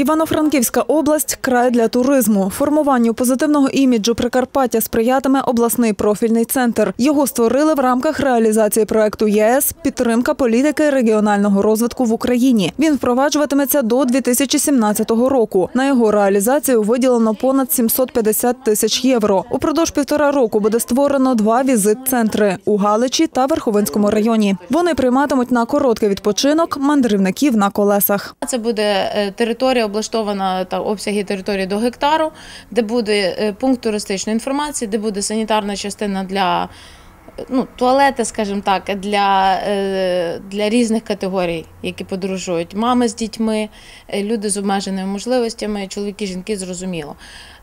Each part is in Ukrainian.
Івано-Франківська область край для туризму. Формуванню позитивного іміджу Прикарпаття сприятиме обласний профільний центр. Його створили в рамках реалізації проекту ЄС Підтримка політики регіонального розвитку в Україні. Він впроваджуватиметься до 2017 року. На його реалізацію виділено понад 750 тисяч євро. Упродовж півтора року буде створено два візит-центри у Галичі та Верховинському районі. Вони прийматимуть на короткий відпочинок мандрівників на колесах. Це буде е, територія облаштована та обсяги території до гектару, де буде е, пункт туристичної інформації, де буде санітарна частина для ну, туалети, скажімо так, для, е, для різних категорій, які подорожують. Мами з дітьми, е, люди з обмеженими можливостями, чоловіки, жінки, зрозуміло.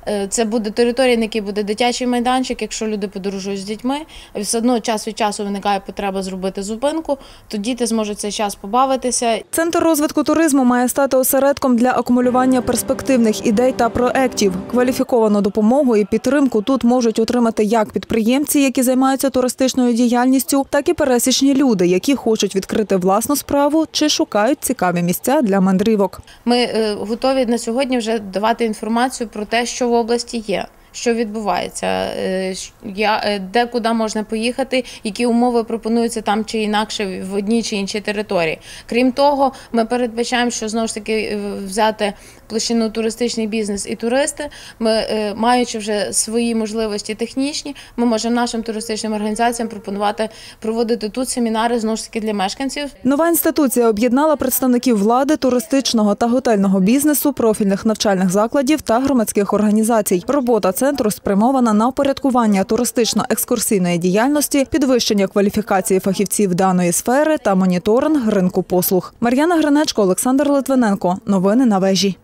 Е, Це буде територія, на якій буде дитячий майданчик. Якщо люди подорожують з дітьми, все одно час від часу виникає потреба зробити зупинку, то діти зможуть цей час побавитися Центр розвитку туризму має стати осередком для акумулювання перспективних ідей та проєктів. Кваліфіковану допомогу і підтримку тут можуть отримати як підприємці, які займаються туристичною діяльністю, так і пересічні люди, які хочуть відкрити власну справу чи шукають цікаві місця для мандрівок. Ми е, готові на сьогодні вже давати інформацію про те, що в області є. Що відбувається, е, я, е, де куди можна поїхати, які умови пропонуються там чи інакше в одній чи іншій території. Крім того, ми передбачаємо, що знову ж таки е, взяти площину туристичний бізнес і туристи. Ми, маючи вже свої можливості технічні, ми можемо нашим туристичним організаціям пропонувати проводити тут семінари знову ж таки для мешканців, Нова інституція об'єднала представників влади, туристичного та готельного бізнесу, профільних навчальних закладів та громадських організацій. Робота центру спрямована на упорядкування туристично-екскурсійної діяльності, підвищення кваліфікації фахівців даної сфери та моніторинг ринку послуг. Мар'яна Гринечко, Олександр Литвиненко. Новини на вежі.